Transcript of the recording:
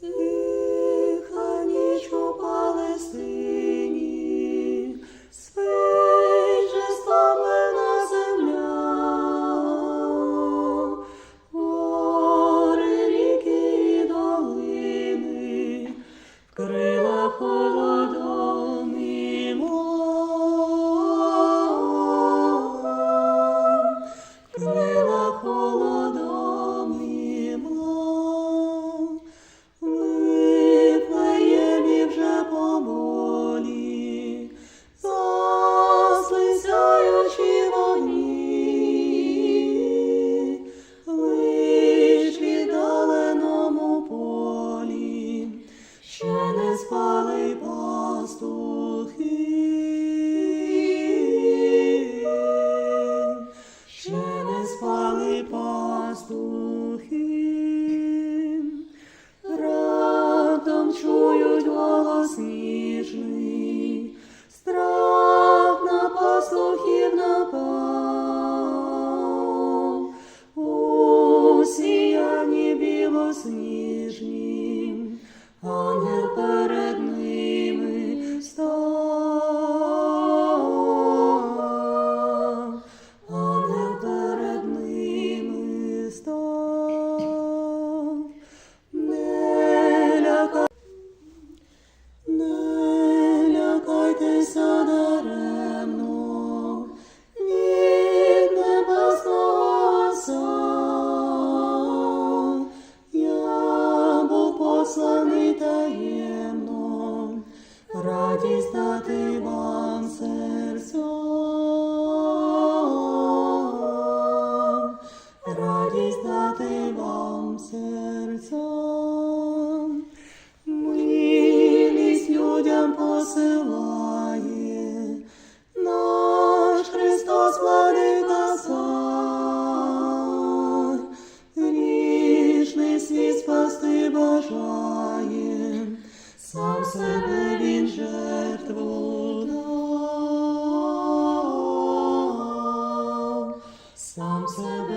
Тиха ніч у Палестині, спить же стомлена земля. Ріки долини, крила холодом і млом. Крила холодом пастухи. посланий таємно, радість дати вам серцю, радість дати вам серцю, милість людям посилає, бажає, сам себе він жертву дав, сам себе.